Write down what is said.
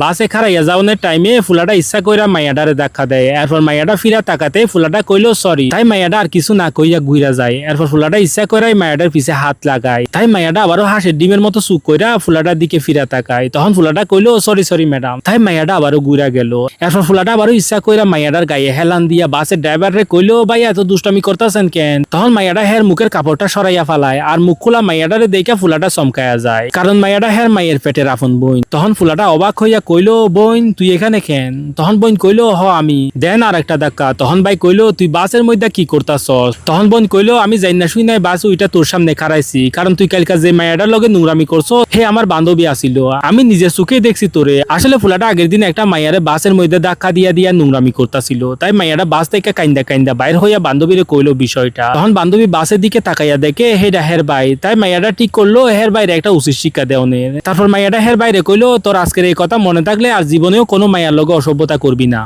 বাসে খারাইয়া যাওয়ানোর টাইমে ফুলাটা ইচ্ছা কইরা মাইয়াডারে দেখা দেয়। এরপর মাইয়াডা ফিরা তাকাতে ফুলাটা কইলো সরি তাই মাইয়াডা আর কিছু না কইয়া ঘুরা যায়। এরপর ফুলাটা ইচ্ছা কইরাই মাইয়াডার পিছে হাত লাগায়। তাই মাইয়াডা আবারও হাঁসের ডিমের মতো চুপ কইরা ফুলাটার দিকে ফিরা তাকায়। তখন ফুলাটা কইলো সরি সরি ম্যাডাম তাই মাইয়াডা আবারও ঘুরা গেল। এরপর ফুলাটা আবারও ইচ্ছা কইরা মাইয়াডার গায়ে হেলান দিয়া বাসের ড্রাইভারে কইলো, ভাই, এত দুষ্টামি করতেছেন কেন? তখন মাইয়াডা হের মুখের কাপড়টা সরাইয়া ফালায় আর মুখ খোলা মাইয়াডারে দেখে ফুলাটা চমকায়া যায়। কারণ মাইয়াডা হের মাইয়ের পেটের আপন বই তখন ফুলাটা অবাক হইয়া কইলো বইন তুই এখানে খেন তখন বোন কইল, হ, আমি। দেন আর একটা ধাক্কা। তখন ভাই কইল, তুই বাসের মধ্যে কি করতাস তখন বোন কইল, আমি যাই না শুই নাই, বাস ওইটা তোর সামনে খারাইছি কারণ তুই কালকা যে মায়াটার লগে নোংরামি করছ হে আমার বান্ধবী আসিল আমি নিজের চোখে দেখছি তোরে। আসলে ফুলাটা আগের দিন একটা মাইয়ারে বাসের মধ্যে ধাক্কা দিয়া দিয়া নোংরামি করতাছিল। তাই মাইয়াটা বাস থেকে কাইন্দা কাইন্দা বাইর হইয়া বান্ধবীরে কইলো বিষয়টা। তখন বান্ধবী বাসের দিকে তাকাইয়া দেখে হেডা হের ভাই। তাই মাইয়াটা ঠিক করল, হের বাইরে একটা উচিত শিক্ষা দেওয়ানের তারপর মাইয়াটা হের বাইরে কইলো, তোর আজকের এই কথা মনে থাকলে আর জীবনেও কোনো মায়ার লগে অসভ্যতা করবি না।